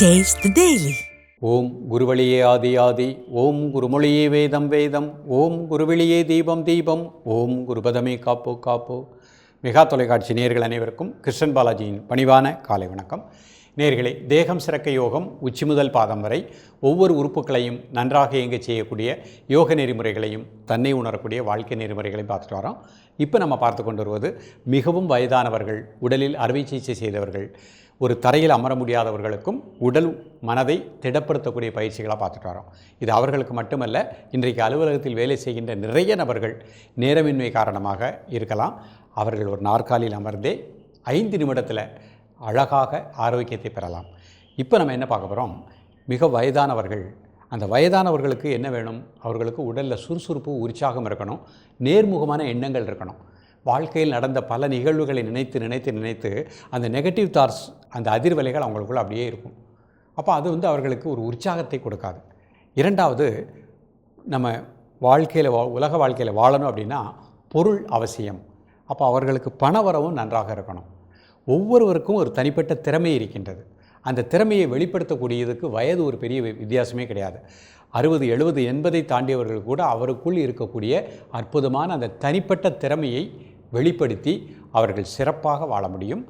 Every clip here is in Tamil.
டேஸ்ட் டெய்லி ஓம் குருவழியே ஆதி ஆதி ஓம் குருமொழியே வேதம் வேதம் ஓம் குருவெளியே தீபம் தீபம் ஓம் குருபதமே காப்போ காப்போ. மெகா தொலைக்காட்சி நேர்கள் அனைவருக்கும் கிருஷ்ணன் பாலாஜியின் பணிவான காலை வணக்கம். நேர்களே தேகம் சிறக்க யோகம் உச்சி முதல் பாதம் வரை ஒவ்வொரு உறுப்புகளையும் நன்றாக இயங்க செய்யக்கூடிய யோக நெறிமுறைகளையும் தன்னை உணரக்கூடிய வாழ்க்கை நெறிமுறைகளையும் பார்த்துட்டு வரோம். இப்போ நம்ம பார்த்து கொண்டு வருவது மிகவும் வயதானவர்கள் உடலில் அறுவை சிகிச்சை செய்தவர்கள் ஒரு தரையில் அமர முடியாதவர்களுக்கும் உடல் மனதை திடப்படுத்தக்கூடிய பயிற்சிகளாக பார்த்துட்டு வரோம். இது அவர்களுக்கு மட்டுமல்ல இன்றைக்கு அலுவலகத்தில் வேலை செய்கின்ற நிறைய நபர்கள் நேரமின்மை காரணமாக இருக்கலாம். அவர்கள் ஒரு நாற்காலியில் அமர்ந்தே ஐந்து நிமிடத்தில் அழகாக ஆரோக்கியத்தை பெறலாம். இப்போ நம்ம என்ன பார்க்க போகிறோம் மிக வயதானவர்கள். அந்த வயதானவர்களுக்கு என்ன வேணும்? அவர்களுக்கு உடலில் சுறுசுறுப்பு உற்சாகம் இருக்கணும். நேர்முகமான எண்ணங்கள் இருக்கணும். வாழ்க்கையில் நடந்த பல நிகழ்வுகளை நினைத்து நினைத்து நினைத்து அந்த நெகட்டிவ் தாட்ஸ் அந்த அதிர்வலைகள் அவங்களுக்குள்ள அப்படியே இருக்கும். அப்போ அது வந்து அவர்களுக்கு ஒரு உற்சாகத்தை கொடுக்காது. இரண்டாவது நம்ம வாழ்க்கையில் வா உலக வாழ்க்கையில் வாழணும் அப்படின்னா பொருள் அவசியம். அப்போ அவர்களுக்கு பண வரவும் நன்றாக இருக்கணும். ஒவ்வொருவருக்கும் ஒரு தனிப்பட்ட திறமை இருக்கின்றது. அந்த திறமையை வெளிப்படுத்தக்கூடியதுக்கு வயது ஒரு பெரிய வித்தியாசமே கிடையாது. அறுபது எழுபது எண்பதை தாண்டியவர்கள் கூட அவருக்குள் இருக்கக்கூடிய அற்புதமான அந்த தனிப்பட்ட திறமையை வெளிப்படுத்தி அவர்கள் சிறப்பாக வாழ முடியும்.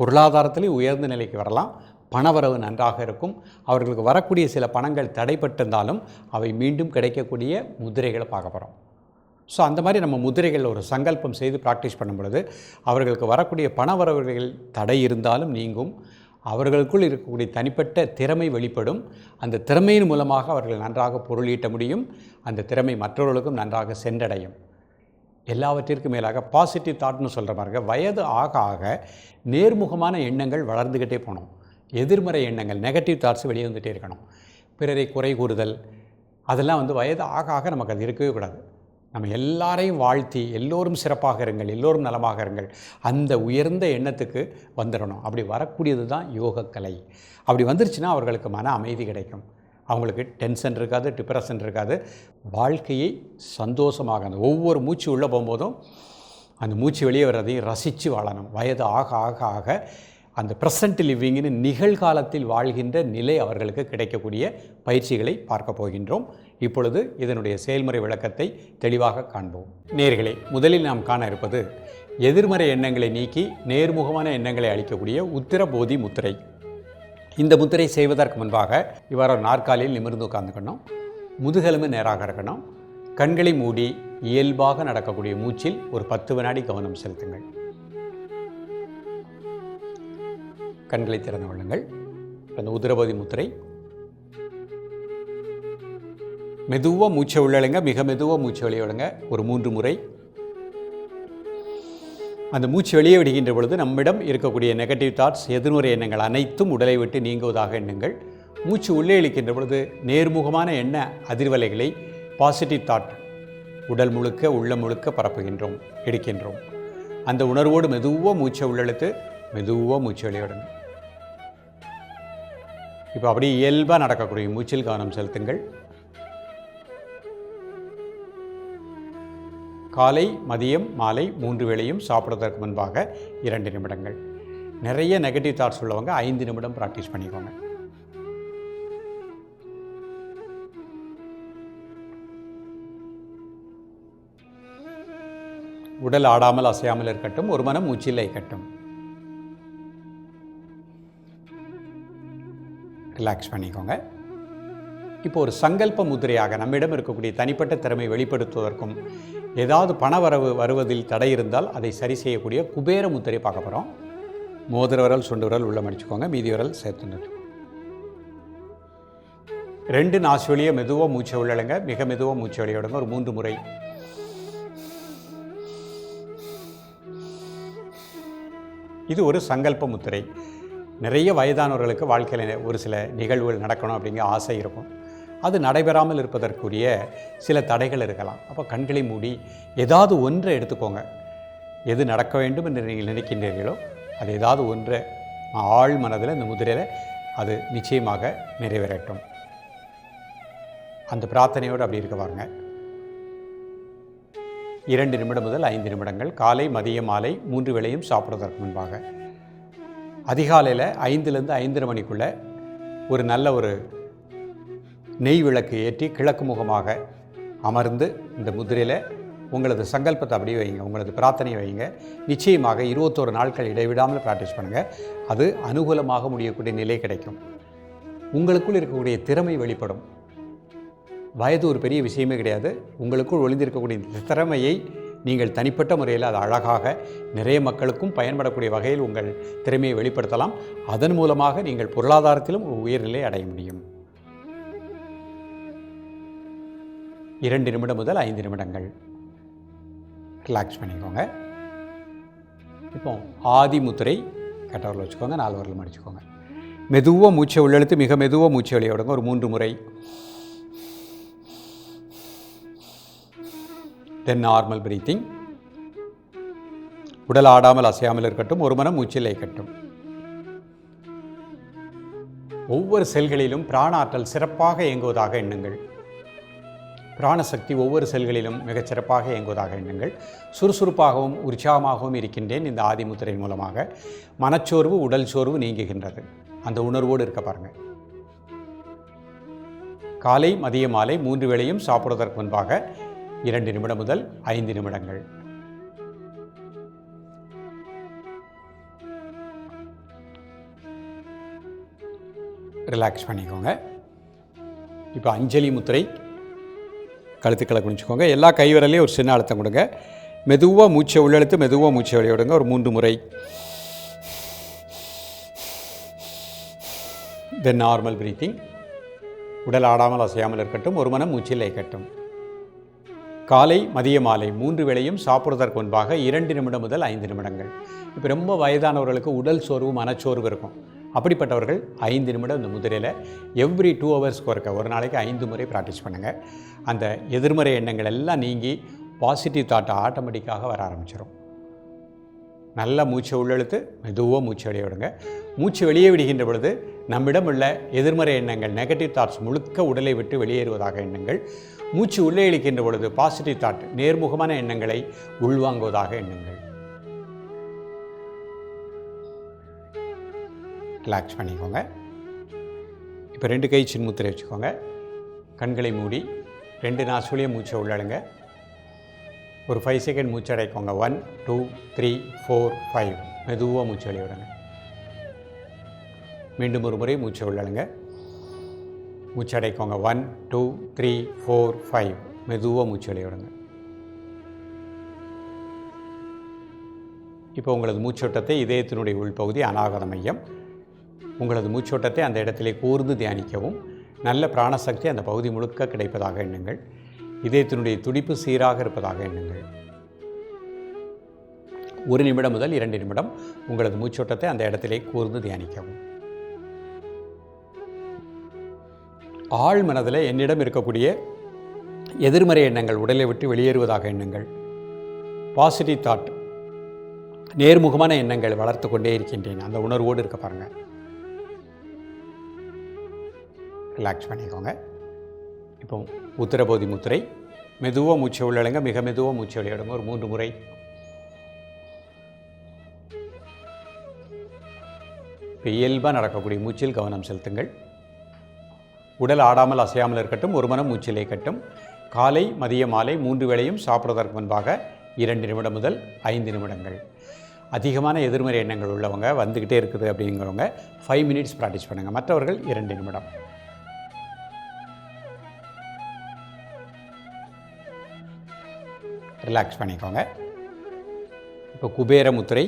பொருளாதாரத்திலையும் உயர்ந்த நிலைக்கு வரலாம். பணவரவு நன்றாக இருக்கும். அவர்களுக்கு வரக்கூடிய சில பணங்கள் தடைப்பட்டிருந்தாலும் அவை மீண்டும் கிடைக்கக்கூடிய முதிரைகளை பார்க்க போகிறோம் ஸோ அந்த மாதிரி நம்ம முதிரைகள் ஒரு சங்கல்பம் செய்து ப்ராக்டிஸ் பண்ணும் பொழுது அவர்களுக்கு வரக்கூடிய பணவரவுகள் தடை இருந்தாலும் நீங்கும். அவர்களுக்குள் இருக்கக்கூடிய தனிப்பட்ட திறமை வெளிப்படும். அந்த திறமையின் மூலமாக அவர்கள் நன்றாக பொருளீட்ட முடியும். அந்த திறமை மற்றவர்களுக்கும் நன்றாக சென்றடையும். எல்லாவற்றிற்கும் மேலாக பாசிட்டிவ் தாட்னு சொல்கிற பாருங்க வயது ஆக ஆக நேர்முகமான எண்ணங்கள் வளர்ந்துக்கிட்டே போகணும். எதிர்மறை எண்ணங்கள் நெகட்டிவ் தாட்ஸ் வெளியே வந்துகிட்டே இருக்கணும். பிறரை குறை கூறுதல் அதெல்லாம் வந்து வயது ஆக ஆக நமக்கு அது இருக்கவே கூடாது. நம்ம எல்லாரையும் வாழ்த்தி எல்லோரும் சிறப்பாக இருங்கள் எல்லோரும் நலமாக இருங்கள் அந்த உயர்ந்த எண்ணத்துக்கு வந்துடணும். அப்படி வரக்கூடியது தான் யோகக்கலை. அப்படி வந்துருச்சுன்னா அவர்களுக்கு மன அமைதி கிடைக்கும். அவங்களுக்கு டென்ஷன் இருக்காது டிப்ரெஷன் இருக்காது. வாழ்க்கையை சந்தோஷமாக அந்த ஒவ்வொரு மூச்சு உள்ளே போகும்போதும் அந்த மூச்சு வெளியே வர்றதையும் ரசித்து வாழணும். வயது ஆக ஆக ஆக அந்த ப்ரெசன்ட் லிவிங்னு நிகழ்காலத்தில் வாழ்கின்ற நிலை அவர்களுக்கு கிடைக்கக்கூடிய பயிற்சிகளை பார்க்க போகின்றோம். இப்பொழுது இதனுடைய செயல்முறை விளக்கத்தை தெளிவாக காண்போம். நேர்களே முதலில் நாம் காண இருப்பது எதிர்மறை எண்ணங்களை நீக்கி நேர்முகமான எண்ணங்களை அளிக்கக்கூடிய உத்திரபோதி முத்திரை. இந்த முத்திரை செய்வதற்கு முன்பாக இவ்வாறு நாற்காலியில் நிமிர்ந்து உட்காந்துக்கணும் முதுகெலும்பு நேராக இருக்கணும். கண்களை மூடி இயல்பாக நடக்கக்கூடிய மூச்சில் ஒரு பத்து வினாடி கவனம் செலுத்துங்கள். கண்களை திறந்து கொள்ளுங்கள். அந்த உதிரபதி முத்திரை. மெதுவாக மூச்சை உள்ளழுங்க. மிக மெதுவாக மூச்சை வெளியே விடுங்க ஒரு மூன்று முறை. அந்த மூச்சு வெளியே விடுகின்ற பொழுது நம்மிடம் இருக்கக்கூடிய நெகட்டிவ் தாட்ஸ் எதிர்மறை எண்ணங்கள் அனைத்தும் உடலை விட்டு நீங்குவதாக எண்ணுங்கள். மூச்சு உள்ளே இழுக்கின்ற பொழுது நேர்முகமான எண்ண அதிர்வலைகளை பாசிட்டிவ் தாட் உடல் முழுக்க உள்ள முழுக்க பரப்புகின்றோம் எடுக்கின்றோம். அந்த உணர்வோடு மெதுவாக மூச்சை உள்ளெழுத்து மெதுவாக மூச்சு வெளியிடணும் இப்போ அப்படியே இயல்பாக நடக்கக்கூடிய மூச்சில் கவனம் செலுத்துங்கள். காலை மதியம் மாலை மூன்று வேளையும் சாப்பிடுவதற்கு முன்பாக இரண்டு நிமிடங்கள். நிறைய நெகட்டிவ் தாட்ஸ் உள்ளவங்க ஐந்து நிமிடம் ப்ராக்டிஸ் பண்ணிக்கோங்க. உடல் ஆடாமல் அசையாமல் இருக்கட்டும் ஒரு மனம் மூச்சில் இருக்கட்டும் ரிலாக்ஸ் பண்ணிக்கோங்க. இப்போ ஒரு சங்கல்ப முதிரையாக நம்மிடம் இருக்கக்கூடிய தனிப்பட்ட திறமை வெளிப்படுத்துவதற்கும் ஏதாவது பணவரவு வருவதில் தடை இருந்தால் அதை சரி செய்யக்கூடிய குபேர முத்திரை பார்க்க போகிறோம் மோதிர விரல் சுண்டு விரல் உள்ள மடிச்சுக்கோங்க. மீதி விரல் சேர்த்து ரெண்டு நாசு வழியை மெதுவாக மூச்சை உள்ளழுங்க மிக மெதுவாக மூச்சை வெளியே ஒரு மூன்று முறை. இது ஒரு சங்கல்ப முத்திரை. நிறைய வயதானவர்களுக்கு வாழ்க்கையில் ஒரு சில நிகழ்வுகள் நடக்கணும் அப்படிங்கிற ஆசை இருக்கும். அது நடைபெறாமல் இருப்பதற்குரிய சில தடைகள் இருக்கலாம். அப்போ கண்களை மூடி ஏதாவது ஒன்றை எடுத்துக்கோங்க. எது நடக்க வேண்டும் என்று நீங்கள் நினைக்கின்றீர்களோ அது ஏதாவது ஒன்றை ஆழ் மனதில் இந்த முதிரையில் அது நிச்சயமாக நிறைவேறட்டும். அந்த பிரார்த்தனையோடு அப்படி இருக்க பாருங்க. இரண்டு நிமிடம் முதல் ஐந்து நிமிடங்கள் காலை மதிய மாலை மூன்று வேளையும் சாப்பிடுவதற்கு முன்பாக. அதிகாலையில் ஐந்துலேருந்து ஐந்தரை மணிக்குள்ளே ஒரு நல்ல ஒரு நெய் விளக்கு ஏற்றி கிழக்கு முகமாக அமர்ந்து இந்த முதிரையில் உங்களது சங்கல்பத்தை அப்படியே வைங்க உங்களது பிரார்த்தனையை வைங்க. நிச்சயமாக இருபத்தோரு நாட்கள் இடைவிடாமல் ப்ராக்டிஸ் பண்ணுங்கள் அது அனுகூலமாக முடியக்கூடிய நிலை கிடைக்கும். உங்களுக்குள் இருக்கக்கூடிய திறமை வெளிப்படும். வயது ஒரு பெரிய விஷயமே கிடையாது. உங்களுக்குள் ஒளிந்திருக்கக்கூடிய திறமையை நீங்கள் தனிப்பட்ட முறையில் அது அழகாக நிறைய மக்களுக்கும் பயன்படக்கூடிய வகையில் உங்கள் திறமையை வெளிப்படுத்தலாம். அதன் மூலமாக நீங்கள் பொருளாதாரத்திலும் உயர்நிலை அடைய முடியும். இரண்டு நிமிடம் முதல் ஐந்து நிமிடங்கள். ரிலாக்ஸ் பண்ணிக்கோங்க. இப்போ ஆதி முத்திரை கட்டவரில் வச்சுக்கோங்க நாலு வரலும் அடிச்சுக்கோங்க மெதுவாக மூச்சை உள்ளெழுத்து மிக மெதுவாக மூச்சை வெளியே ஒரு மூன்று முறை. தென் நார்மல் பிரீத்திங் உடல் ஆடாமல் அசையாமல் இருக்கட்டும் ஒரு மனம் மூச்சில் இயக்கட்டும் ஒவ்வொரு செல்களிலும் பிராண ஆற்றல் சிறப்பாக இயங்குவதாக எண்ணுங்கள். பிராணசக்தி ஒவ்வொரு செல்களிலும் மிகச் சிறப்பாக இயங்குவதாக எண்ணுங்கள். சுறுசுறுப்பாகவும் உற்சாகமாகவும் இருக்கின்றேன் இந்த ஆதிமுத்திரை மூலமாக. மனச்சோர்வு உடல் சோர்வு நீங்குகின்றது. அந்த உணர்வோடு இருக்க பாருங்கள். காலை மதிய மாலை மூன்று வேளையும் சாப்பிடுவதற்கு முன்பாக இரண்டு நிமிடம் முதல் ஐந்து நிமிடங்கள். ரிலாக்ஸ் பண்ணிக்கோங்க. இப்போ அஞ்சலி முத்திரை கழுத்துக்களை குனிச்சிக்கோங்க எல்லா கைவிரலையும் ஒரு சின்ன அழுத்தம் கொடுங்க. மெதுவாக மூச்சை உள்ளெழுத்து மெதுவாக மூச்சை வெளியிடுங்க. ஒரு மூன்று முறை. தென் நார்மல் பிரீத்திங் உடல் ஆடாமல் அசையாமல் இருக்கட்டும். ஒரு மனம் மூச்சில் இயக்கட்டும். காலை மதிய மாலை மூன்று வேளையும் சாப்பிட்றதற்கு முன்பாக இரண்டு நிமிடம் முதல் ஐந்து நிமிடங்கள். இப்போ ரொம்ப வயதானவர்களுக்கு உடல் சோர்வு மனச்சோர்வு இருக்கும். அப்படிப்பட்டவர்கள் ஐந்து நிமிடம் இந்த முதிரையில் எவ்ரி டூ ஹவர்ஸ்க்கு ஒருக்க ஒரு நாளைக்கு ஐந்து முறை ப்ராக்டிஸ் பண்ணுங்கள் அந்த எதிர்மறை எண்ணங்கள் எல்லாம் நீங்கி பாசிட்டிவ் தாட்டை ஆட்டோமேட்டிக்காக வர ஆரம்பிச்சிடும் நல்லா மூச்சை உள்ளெழுத்து மெதுவாக மூச்சு வெளியே விடுங்க. மூச்சு வெளியே விடுகின்ற பொழுது நம்மிடம் உள்ள எதிர்மறை எண்ணங்கள் நெகட்டிவ் தாட்ஸ் முழுக்க உடலை விட்டு வெளியேறுவதாக எண்ணங்கள். மூச்சு உள்ளே இழுக்கின்ற பொழுது பாசிட்டிவ் தாட் நேர்முகமான எண்ணங்களை உள்வாங்குவதாக எண்ணுங்கள். ரிலாக்ஸ் பண்ணிக்கோங்க. இப்போ ரெண்டு கை சின்முத்திரை வச்சுக்கோங்க. கண்களை மூடி ரெண்டு நாசுலையும் மூச்சை உள்ளழுங்க ஒரு ஃபைவ் செகண்ட் மூச்சு அடைக்கோங்க. One two three four five மெதுவாக மூச்சு வெளியிடுங்க மீண்டும் ஒரு முறை மூச்சு உள்ளழுங்க மூச்சு அடைக்கோங்க. One two three four five மெதுவாக மூச்சு வெளியிடுங்க இப்போ உங்களது மூச்சோட்டத்தை இதயத்தினுடைய உள்பகுதி அநாகத மையம் உங்களது மூச்சோட்டத்தை அந்த இடத்திலே கூர்ந்து தியானிக்கவும். நல்ல பிராணசக்தி அந்த பகுதி முழுக்க கிடைப்பதாக எண்ணுங்கள். இதயத்தினுடைய துடிப்பு சீராக இருப்பதாக எண்ணுங்கள். ஒரு நிமிடம் முதல் இரண்டு நிமிடம் உங்களது மூச்சோட்டத்தை அந்த இடத்திலே கூர்ந்து தியானிக்கவும். ஆழ் மனதில் என்னிடம் இருக்கக்கூடிய எதிர்மறை எண்ணங்கள் உடலை விட்டு வெளியேறுவதாக எண்ணுங்கள். பாசிட்டிவ் தாட் நேர்முகமான எண்ணங்கள் வளர்த்து கொண்டே இருக்கின்றேன். அந்த உணர்வோடு இருக்க பாருங்கள் ரிலாக்ஸ் பண்ணிக்கோங்க. இப்போ உத்தரபோதி முத்திரை மெதுவாக மூச்சை உள்ளடங்க மிக மெதுவாக மூச்சு விளையாடுங்க ஒரு மூன்று முறை. இப்போ இயல்பாக நடக்கக்கூடிய மூச்சில் கவனம் செலுத்துங்கள். உடல் ஆடாமல் அசையாமல் இருக்கட்டும் ஒரு மனம் மூச்சிலே கட்டும். காலை மதிய மாலை மூன்று வேளையும் சாப்பிடுவதற்கு முன்பாக இரண்டு நிமிடம் முதல் ஐந்து நிமிடங்கள். அதிகமான எதிர்மறை எண்ணங்கள் உள்ளவங்க வந்துக்கிட்டே இருக்குது அப்படிங்கிறவங்க ஃபைவ் மினிட்ஸ் ப்ராக்டிஸ் பண்ணுங்கள் மற்றவர்கள் இரண்டு நிமிடம். ரிலாக்ஸ் பண்ணிக்கோங்க. இப்போ குபேர முத்திரை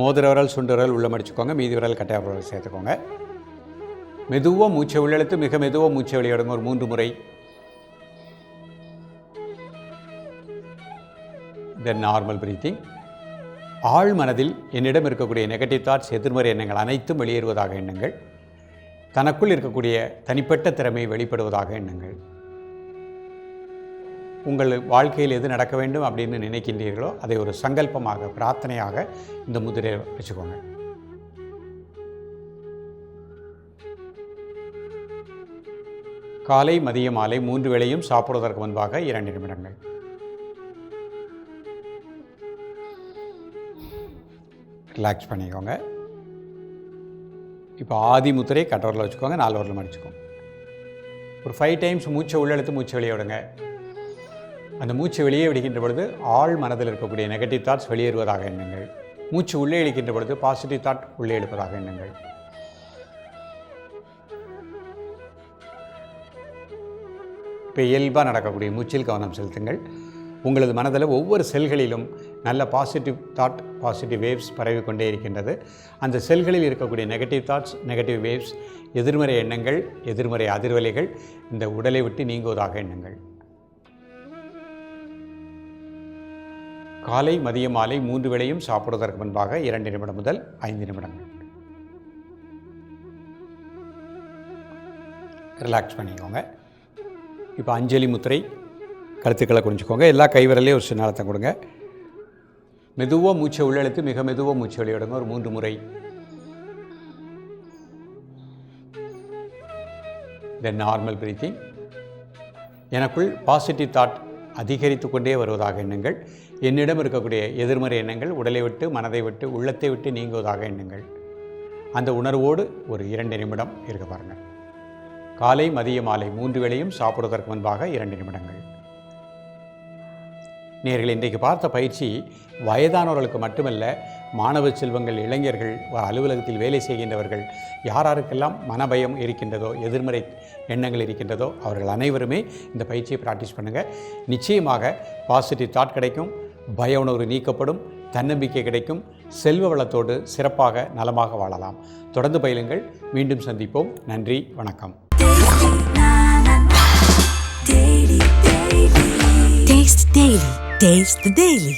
மோதிர விரல் சுண்டு விரல் உள்ள மடிச்சுக்கோங்க. மீதி விரல் கட்டையா விரல் சேர்த்துக்கோங்க. மெதுவாக மூச்சை உள்ளெழுத்து மிக மெதுவாக மூச்சை வெளியிடுங்க ஒரு மூன்று முறை. தென் நார்மல் பிரீத்திங் ஆள் மனதில் என்னிடம் இருக்கக்கூடிய நெகட்டிவ் தாட்ஸ் எதிர்மறை எண்ணங்கள் அனைத்தும் வெளியேறுவதாக எண்ணுங்கள். தனக்குள் இருக்கக்கூடிய தனிப்பட்ட திறமை வெளிப்படுவதாக எண்ணுங்கள். உங்கள் வாழ்க்கையில் எது நடக்க வேண்டும் அப்படின்னு நினைக்கின்றீர்களோ அதை ஒரு சங்கல்பமாக பிரார்த்தனையாக இந்த முதிரை வச்சுக்கோங்க. காலை மதிய மாலை மூன்று வேளையும் சாப்பிடுவதற்கு முன்பாக இரண்டு நிமிடங்கள். ரிலாக்ஸ் பண்ணிக்கோங்க. இப்போ ஆதி முத்திரை கட்டோரில் வச்சுக்கோங்க நாலு வரல அடிச்சுக்கோங்க. ஒரு ஃபைவ் டைம்ஸ் மூச்சை உள்ளெழுத்து மூச்சை வெளியே விடுங்க. அந்த மூச்சு வெளியே விடுகின்ற பொழுது ஆழ் மனதில் இருக்கக்கூடிய நெகட்டிவ் தாட்ஸ் வெளியேறுவதாக எண்ணுங்கள். மூச்சு உள்ளே இழுக்கின்ற பொழுது பாசிட்டிவ் தாட் உள்ளே எழுப்பதாக எண்ணுங்கள். இப்போ இயல்பாக நடக்கக்கூடிய மூச்சில் கவனம் செலுத்துங்கள். உங்களது மனதில் ஒவ்வொரு செல்களிலும் நல்ல பாசிட்டிவ் தாட் பாசிட்டிவ் வேவ்ஸ் பரவி கொண்டே இருக்கின்றது. அந்த செல்களில் இருக்கக்கூடிய நெகட்டிவ் தாட்ஸ் நெகட்டிவ் வேவ்ஸ் எதிர்மறை எண்ணங்கள் எதிர்மறை அதிர்வலைகள் இந்த உடலை விட்டு நீங்குவதாக எண்ணுங்கள். காலை மதிய மாலை மூன்று வேளையும் சாப்பிடுவதற்கு முன்பாக இரண்டு நிமிடம் முதல் ஐந்து நிமிடங்கள் ரிலாக்ஸ் பண்ணிக்கோங்க. இப்போ அஞ்சலி முத்திரை கருத்துக்களை குறிஞ்சிக்கோங்க எல்லா கைவிரலையும் ஒரு சின்ன அழுத்தம் கொடுங்க. மெதுவாக மூச்சை உள்ளெழுத்து மிக மெதுவாக மூச்சை வெளியிடுங்க ஒரு மூன்று முறை. தென் நார்மல் பிரீத்திங் எனக்குள் பாசிட்டிவ் தாட் அதிகரித்து கொண்டே வருவதாக எண்ணுங்கள். என்னிடம் இருக்கக்கூடிய எதிர்மறை எண்ணங்கள் உடலை விட்டு மனதை விட்டு உள்ளத்தை விட்டு நீங்குவதாக எண்ணுங்கள். அந்த உணர்வோடு ஒரு இரண்டு நிமிடம் இருக்க பாருங்கள். காலை மதிய மாலை மூன்று வேளையும் சாப்பிடுவதற்கு முன்பாக இரண்டு நிமிடங்கள். நேர்கள் இன்றைக்கு பார்த்த பயிற்சி வயதானவர்களுக்கு மட்டுமல்ல மாணவ செல்வங்கள் இளைஞர்கள் வ- அலுவலகத்தில் வேலை செய்கின்றவர்கள் யாராருக்கெல்லாம் மனபயம் இருக்கின்றதோ எதிர்மறை எண்ணங்கள் இருக்கின்றதோ அவர்கள் அனைவருமே இந்த பயிற்சியை ப்ராக்டிஸ் பண்ணுங்கள் நிச்சயமாக பாசிட்டிவ் தாட் கிடைக்கும். பய உணர்வு நீக்கப்படும் தன்னம்பிக்கை கிடைக்கும் செல்வ வளத்தோடு சிறப்பாக நலமாக வாழலாம். தொடர்ந்து பயிலுங்கள். மீண்டும் சந்திப்போம். நன்றி வணக்கம். Taste the Daily.